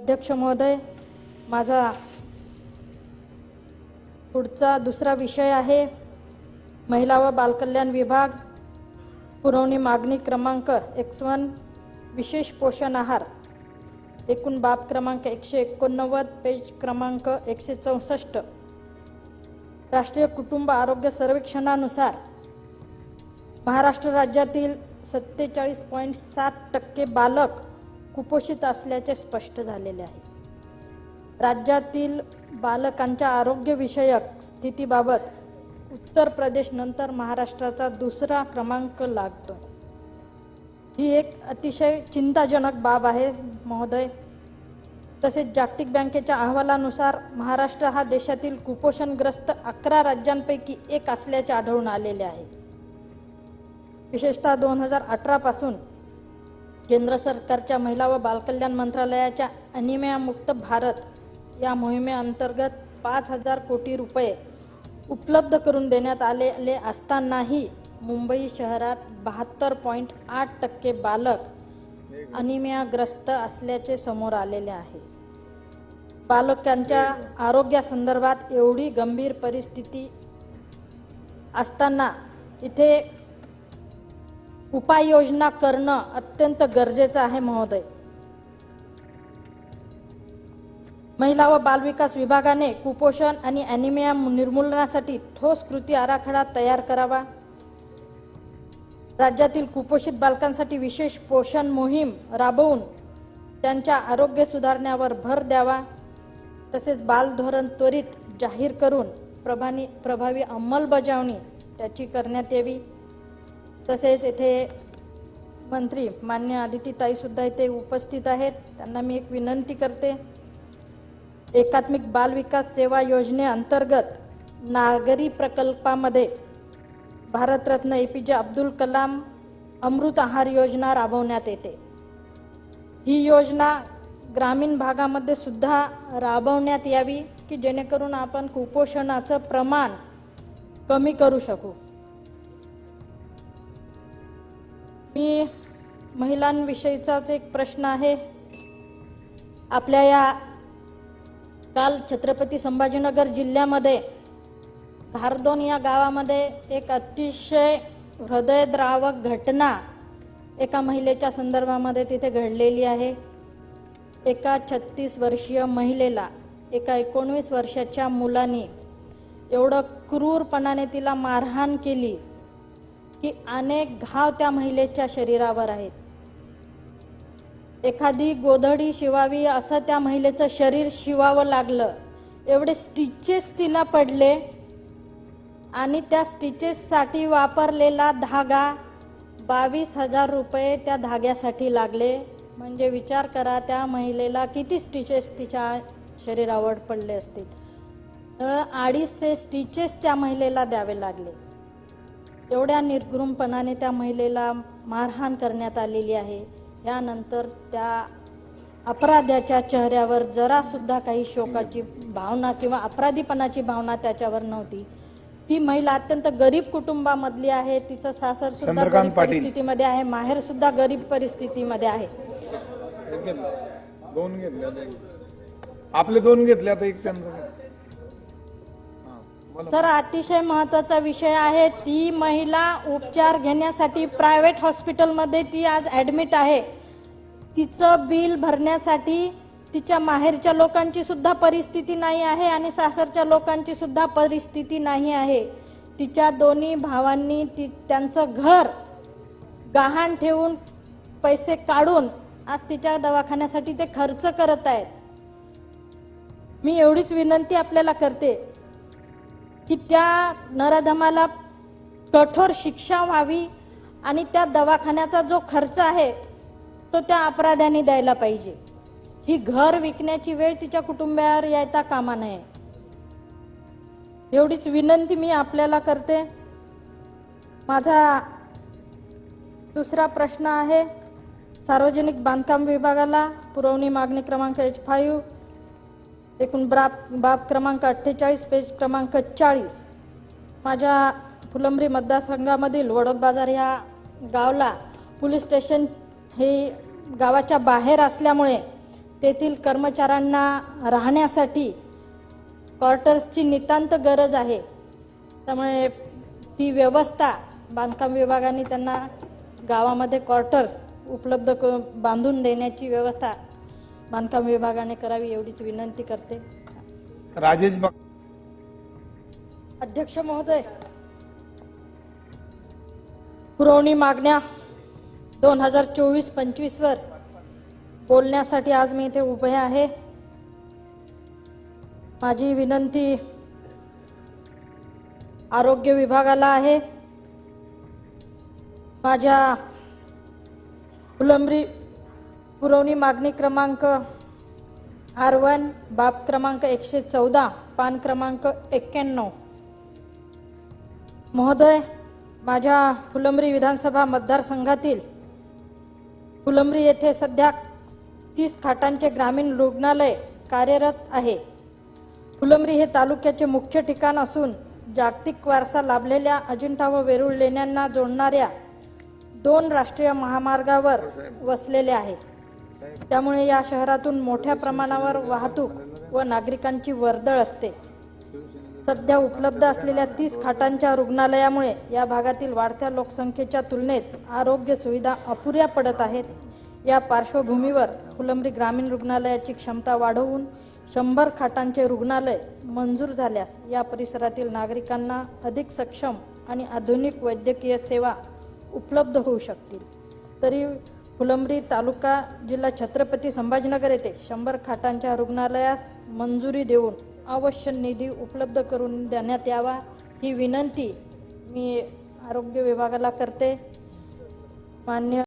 अध्यक्ष महोदय माझा पुढचा दुसरा विषय आहे महिला व बालकल्याण विभाग. पुरवणी मागणी क्रमांक एक्स वन विशेष पोषण आहार. एकूण बाब क्रमांक एकशे एकोणनव्वद पेज क्रमांक एकशे चौसष्ट. राष्ट्रीय कुटुंब आरोग्य सर्वेक्षणानुसार महाराष्ट्र राज्यातील सत्तेचाळीस पॉईंट सात टक्के बालक कुपोषित असल्याचे स्पष्ट झालेले आहे. राज्यातील बालकांच्या आरोग्यविषयक स्थितीबाबत उत्तर प्रदेश नंतर महाराष्ट्राचा दुसरा क्रमांक लागतो. ही एक अतिशय चिंताजनक बाब आहे महोदय. तसेच जागतिक बँकेच्या अहवालानुसार महाराष्ट्र हा देशातील कुपोषणग्रस्त अकरा राज्यांपैकी एक असल्याचे आढळून आलेले आहे. विशेषतः दोन हजार अठरापासून केंद्र सरकारच्या महिला व बालकल्याण मंत्रालयाच्या अनिमयामुक्त भारत या मोहिमेअंतर्गत पाच हजार कोटी रुपये उपलब्ध करून देण्यात आलेले असतानाही मुंबई शहरात बहात्तर पॉईंट आठ टक्के बालक अनिमियाग्रस्त असल्याचे समोर आलेले आहे. बालकांच्या आरोग्यासंदर्भात एवढी गंभीर परिस्थिती असताना इथे उपाययोजना करणं अत्यंत गरजेचं आहे महोदय. महिला व बालविकास विभागाने कुपोषण आणि अॅनिमिया निर्मूलनासाठी ठोस कृती आराखडा तयार करावा. राज्यातील कुपोषित बालकांसाठी विशेष पोषण मोहीम राबवून त्यांच्या आरोग्य सुधारण्यावर भर द्यावा. तसेच बाल धोरण त्वरित जाहीर करून प्रभानी प्रभावी अंमलबजावणी त्याची करण्यात यावी. तसेच येथे मंत्री मान्य आदितीताई सुद्धा इथे उपस्थित आहेत. त्यांना मी एक विनंती करते. एकात्मिक बाल विकास सेवा योजनेअंतर्गत नागरी प्रकल्पामध्ये भारतरत्न ए पी जे अब्दुल कलाम अमृत आहार योजना राबवण्यात येते. ही योजना ग्रामीण भागामध्ये सुद्धा राबवण्यात यावी की जेणेकरून आपण कुपोषणाचं प्रमाण कमी करू शकू. मी महिलांविषयीचाच एक प्रश्न आहे. आपल्या या काल छत्रपती संभाजीनगर जिल्ह्यामध्ये धारदोन या गावामध्ये एक अतिशय हृदयद्रावक घटना एका महिलेच्या संदर्भामध्ये तिथे घडलेली आहे. एका छत्तीस वर्षीय महिलेला एका एकोणवीस वर्षाच्या मुलाने एवढं क्रूरपणाने तिला मारहाण केली. की अनेक घाव त्या महिलेच्या शरीरावर आहेत. एखादी गोधडी शिवावी असं त्या महिलेचं शरीर शिवावं लागलं एवढे स्टिचेस तिला पडले आणि त्या स्टिचेससाठी वापरलेला धागा बावीस हजार रुपये त्या धाग्यासाठी लागले. म्हणजे विचार करा त्या महिलेला किती स्टिचेस तिच्या शरीरावर पडले असतील. तर अडीचशे स्टिचेस त्या महिलेला द्यावे लागले. एवढ्या निर्घृमपणाने त्या महिलेला मारहाण करण्यात आलेली आहे. यानंतर त्या अपराध्याच्या चेहऱ्यावर जरा सुद्धा काही शोकाची भावना किंवा अपराधीपणाची भावना त्याच्यावर नव्हती. ती महिला अत्यंत गरीब कुटुंबामधली आहे. तिचं सासर सुद्धा गरीब. परिस्थितीमध्ये आहे. माहेर सुद्धा गरीब परिस्थितीमध्ये आहे. एक दोन घेतले आता एक. आपले दोन घेतले आता एक सर अतिशय महत्त्वाचा विषय आहे. ती महिला उपचार घेण्यासाठी प्रायव्हेट हॉस्पिटलमध्ये ती आज ऍडमिट आहे. तिचं बिल भरण्यासाठी तिच्या माहेरच्या लोकांची सुद्धा परिस्थिती नाही आहे आणि सासरच्या लोकांची सुद्धा परिस्थिती नाही आहे. तिच्या दोन्ही भावांनी ती त्यांचं घर गहाण ठेवून पैसे काढून आज तिच्या दवाखान्यासाठी ते खर्च करत आहेत. मी एवढीच विनंती आपल्याला करते. की त्या नराधमाला कठोर शिक्षा व्हावी आणि त्या दवाखान्याचा जो खर्च आहे तो त्या अपराध्याने द्यायला पाहिजे. ही घर विकण्याची वेळ तिच्या कुटुंबावर यायता कामा नये. एवढीच विनंती मी आपल्याला करते. माझा दुसरा प्रश्न आहे सार्वजनिक बांधकाम विभागाला पुरवणी मागणी क्रमांक एच फाईव्ह एकूण बाब बाब क्रमांक अठ्ठेचाळीस पेज क्रमांक चाळीस. माझ्या फुलंब्री मतदारसंघामधील वडोद बाजार या गावला पोलीस स्टेशन हे गावाच्या बाहेर असल्यामुळे तेथील कर्मचाऱ्यांना राहण्यासाठी क्वार्टर्सची नितांत गरज आहे. त्यामुळे ती व्यवस्था बांधकाम विभागाने त्यांना गावामध्ये क्वार्टर्स उपलब्ध क बांधून देण्याची व्यवस्था बांधकाम विभागाने करावी एवढीच विनंती करते. राजेश अध्यक्ष महोदय पुरवणी मागण्या दोन हजार चोवीस पंचवीसवर बोलण्यासाठी आज मी इथे उभे आहे. माझी विनंती आरोग्य विभागाला आहे. माझ्या फुलंब्री पुरवणी मागणी क्रमांक आर वन बाब क्रमांक एकशे चौदा पान क्रमांक एक्क्याण्णव. महोदय माझ्या फुलंब्री विधानसभा मतदारसंघातील फुलंब्री येथे सध्या तीस खाटांचे ग्रामीण रुग्णालय कार्यरत आहे. फुलंब्री हे तालुक्याचे मुख्य ठिकाण असून जागतिक वारसा लाभलेल्या अजिंठा व वेरूळ लेण्यांना जोडणाऱ्या दोन राष्ट्रीय महामार्गावर वसलेले आहे त्यामुळे या शहरातून मोठ्या प्रमाणावर वाहतूक व नागरिकांची वर्दळ असते. सध्या उपलब्ध असलेल्या तीस खाटांच्या रुग्णालयामुळे या भागातील वाढत्या लोकसंख्येच्या तुलनेत आरोग्य सुविधा अपुऱ्या पडत आहेत. या पार्श्वभूमीवर फुलंब्री ग्रामीण रुग्णालयाची क्षमता वाढवून शंभर खाटांचे रुग्णालय मंजूर झाल्यास या परिसरातील नागरिकांना अधिक सक्षम आणि आधुनिक वैद्यकीय सेवा उपलब्ध होऊ शकतील. तरी फुलंब्री तालुका जिल्हा छत्रपती संभाजीनगर येथे शंभर खाटांच्या रुग्णालयास मंजुरी देऊन आवश्यक निधी उपलब्ध करून देण्यात यावा ही विनंती मी आरोग्य विभागाला करते. मान्य